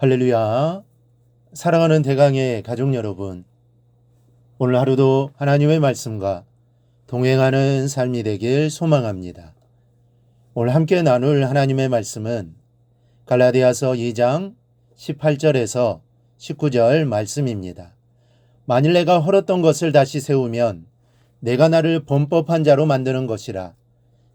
할렐루야. 사랑하는 대강의 가족 여러분. 오늘 하루도 하나님의 말씀과 동행하는 삶이 되길 소망합니다. 오늘 함께 나눌 하나님의 말씀은 갈라디아서 2장 18절에서 19절 말씀입니다. 만일 내가 헐었던 것을 다시 세우면 내가 나를 범법한 자로 만드는 것이라.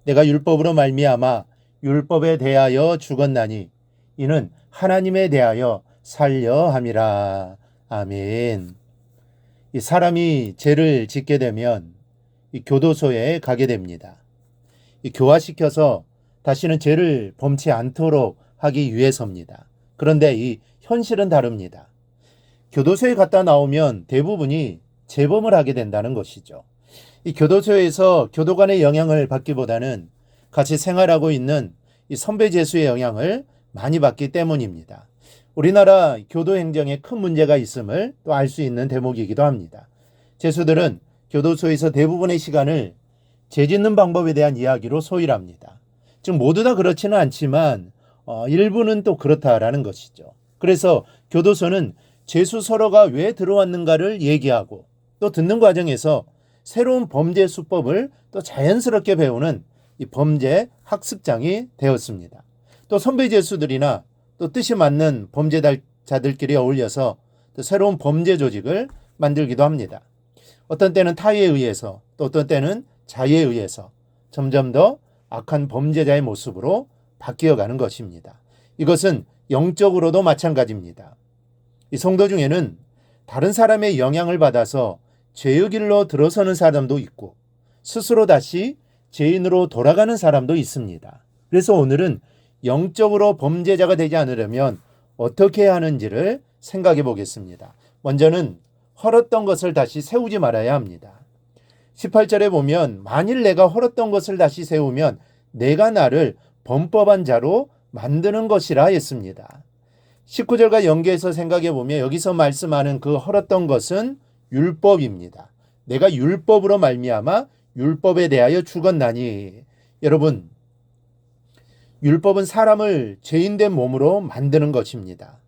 내가 율법으로 말미암아 율법에 대하여 죽었나니 이는 하나님에 대하여 살려 함이라. 아멘. 이 사람이 죄를 짓게 되면 이 교도소에 가게 됩니다. 이 교화시켜서 다시는 죄를 범치 않도록 하기 위해서입니다. 그런데 이 현실은 다릅니다. 교도소에 갔다 나오면 대부분이 재범을 하게 된다는 것이죠. 이 교도소에서 교도관의 영향을 받기보다는 같이 생활하고 있는 이 선배 제수의 영향을 많이 받기 때문입니다. 우리나라 교도 행정에 큰 문제가 있음을 또 알 수 있는 대목이기도 합니다. 제수들은 교도소에서 대부분의 시간을 죄 짓는 방법에 대한 이야기로 소일합니다. 즉 모두 다 그렇지는 않지만 어, 일부는 또 그렇다라는 것이죠. 그래서 교도소는 죄수 서로가 왜 들어왔는가를 얘기하고 또 듣는 과정에서 새로운 범죄 수법을 또 자연스럽게 배우는 이 범죄 학습장이 되었습니다. 또 선배 죄수들이나 또 뜻이 맞는 범죄자들끼리 어울려서 또 새로운 범죄 조직을 만들기도 합니다. 어떤 때는 타의에 의해서 또 어떤 때는 자의에 의해서 점점 더 악한 범죄자의 모습으로 바뀌어 가는 것입니다. 이것은 영적으로도 마찬가지입니다. 이 성도 중에는 다른 사람의 영향을 받아서 죄의 길로 들어서는 사람도 있고 스스로 다시 죄인으로 돌아가는 사람도 있습니다. 그래서 오늘은 영적으로 범죄자가 되지 않으려면 어떻게 하는지를 생각해 보겠습니다. 먼저는 헐었던 것을 다시 세우지 말아야 합니다. 18절에 보면 만일 내가 헐었던 것을 다시 세우면 내가 나를 범법한 자로 만드는 것이라 했습니다. 19절과 연계해서 생각해 보면 여기서 말씀하는 그 헐었던 것은 율법입니다. 내가 율법으로 말미암아 율법에 대하여 죽었나니 여러분 율법은 사람을 죄인된 몸으로 만드는 것입니다.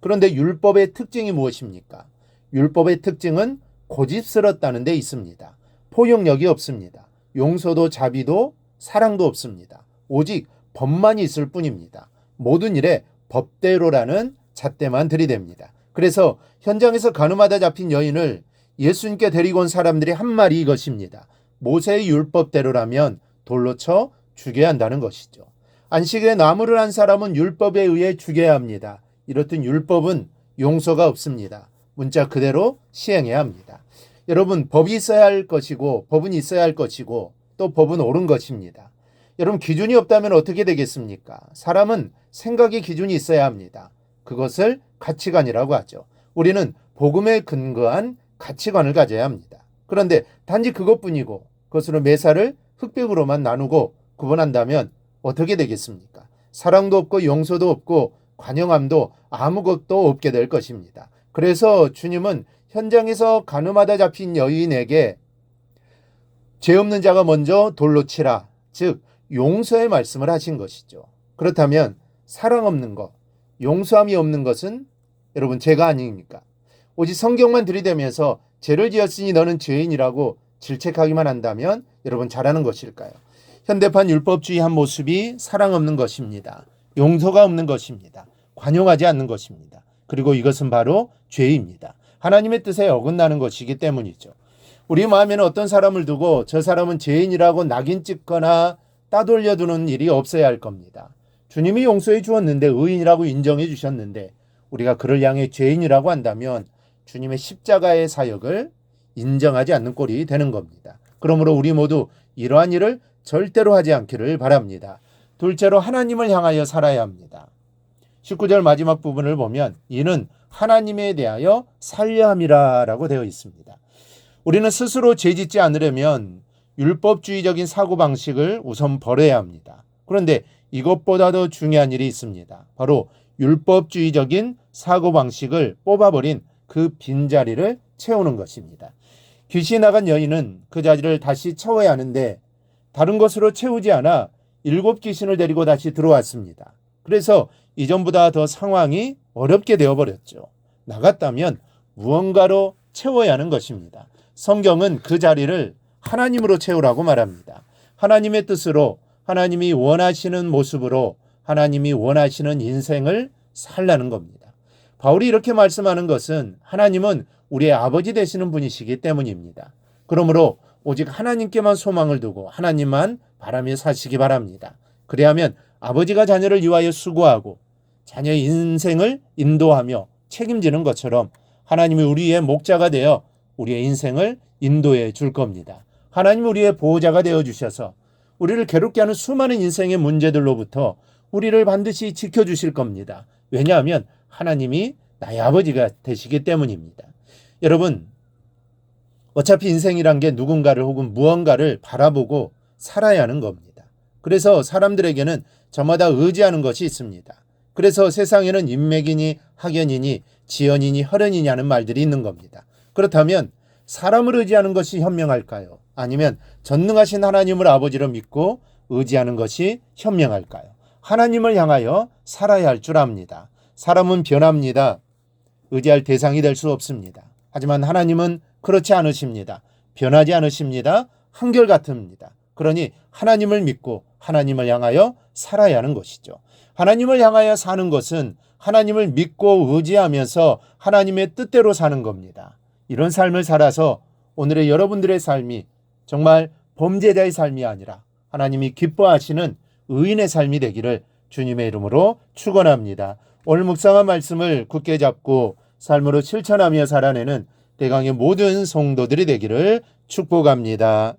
그런데 율법의 특징이 무엇입니까? 율법의 특징은 고집스럽다는 데 있습니다. 포용력이 없습니다. 용서도 자비도 사랑도 없습니다. 오직 법만 있을 뿐입니다. 모든 일에 법대로라는 잣대만 들이댑니다. 그래서 현장에서 가늠하다 잡힌 여인을 예수님께 데리고 온 사람들이 한 말이 이것입니다. 모세의 율법대로라면 돌로 쳐 죽여야 한다는 것이죠. 안식에 나무를 한 사람은 율법에 의해 죽여야 합니다. 이렇듯 율법은 용서가 없습니다. 문자 그대로 시행해야 합니다. 여러분, 법이 있어야 할 것이고, 법은 있어야 할 것이고, 또 법은 옳은 것입니다. 여러분, 기준이 없다면 어떻게 되겠습니까? 사람은 생각의 기준이 있어야 합니다. 그것을 가치관이라고 하죠. 우리는 복음에 근거한 가치관을 가져야 합니다. 그런데 단지 그것뿐이고, 그것으로 매사를 흑백으로만 나누고 구분한다면 어떻게 되겠습니까? 사랑도 없고 용서도 없고 관용함도 아무것도 없게 될 것입니다. 그래서 주님은 현장에서 가늠하다 잡힌 여인에게 죄 없는 자가 먼저 돌로 치라. 즉, 용서의 말씀을 하신 것이죠. 그렇다면 사랑 없는 것, 용서함이 없는 것은 여러분 죄가 아닙니까? 오직 성경만 들이대면서 죄를 지었으니 너는 죄인이라고 질책하기만 한다면 여러분 잘하는 것일까요? 현대판 율법주의 한 모습이 사랑 없는 것입니다. 용서가 없는 것입니다. 관용하지 않는 것입니다. 그리고 이것은 바로 죄입니다. 하나님의 뜻에 어긋나는 것이기 때문이죠. 우리 마음에는 어떤 사람을 두고 저 사람은 죄인이라고 낙인 찍거나 따돌려 두는 일이 없어야 할 겁니다. 주님이 용서해 주었는데 의인이라고 인정해 주셨는데 우리가 그를 향해 죄인이라고 한다면 주님의 십자가의 사역을 인정하지 않는 꼴이 되는 겁니다. 그러므로 우리 모두 이러한 일을 절대로 하지 않기를 바랍니다. 둘째로 하나님을 향하여 살아야 합니다. 19절 마지막 부분을 보면 이는 하나님에 대하여 살려함이라 라고 되어 있습니다. 우리는 스스로 죄짓지 않으려면 율법주의적인 사고방식을 우선 버려야 합니다. 그런데 이것보다 더 중요한 일이 있습니다. 바로 율법주의적인 사고방식을 뽑아버린 그 빈자리를 채우는 것입니다. 귀신 나간 여인은 그 자리를 다시 채워야 하는데 다른 것으로 채우지 않아 일곱 귀신을 데리고 다시 들어왔습니다. 그래서 이전보다 더 상황이 어렵게 되어버렸죠. 나갔다면 무언가로 채워야 하는 것입니다. 성경은 그 자리를 하나님으로 채우라고 말합니다. 하나님의 뜻으로 하나님이 원하시는 모습으로 하나님이 원하시는 인생을 살라는 겁니다. 바울이 이렇게 말씀하는 것은 하나님은 우리의 아버지 되시는 분이시기 때문입니다. 그러므로 오직 하나님께만 소망을 두고 하나님만 바라며 사시기 바랍니다. 그래야면 아버지가 자녀를 위하여 수고하고 자녀의 인생을 인도하며 책임지는 것처럼 하나님이 우리의 목자가 되어 우리의 인생을 인도해 줄 겁니다. 하나님 우리의 보호자가 되어 주셔서 우리를 괴롭게 하는 수많은 인생의 문제들로부터 우리를 반드시 지켜 주실 겁니다. 왜냐하면 하나님이 나의 아버지가 되시기 때문입니다. 여러분, 어차피 인생이란 게 누군가를 혹은 무언가를 바라보고 살아야 하는 겁니다. 그래서 사람들에게는 저마다 의지하는 것이 있습니다. 그래서 세상에는 인맥이니 학연이니 지연이니 혈연이냐는 말들이 있는 겁니다. 그렇다면 사람을 의지하는 것이 현명할까요? 아니면 전능하신 하나님을 아버지로 믿고 의지하는 것이 현명할까요? 하나님을 향하여 살아야 할 줄 압니다. 사람은 변합니다. 의지할 대상이 될 수 없습니다. 하지만 하나님은 그렇지 않으십니다. 변하지 않으십니다. 한결같습니다. 그러니 하나님을 믿고 하나님을 향하여 살아야 하는 것이죠. 하나님을 향하여 사는 것은 하나님을 믿고 의지하면서 하나님의 뜻대로 사는 겁니다. 이런 삶을 살아서 오늘의 여러분들의 삶이 정말 범죄자의 삶이 아니라 하나님이 기뻐하시는 의인의 삶이 되기를 주님의 이름으로 축원합니다. 오늘 묵상한 말씀을 굳게 잡고 삶으로 실천하며 살아내는 대강의 모든 성도들이 되기를 축복합니다.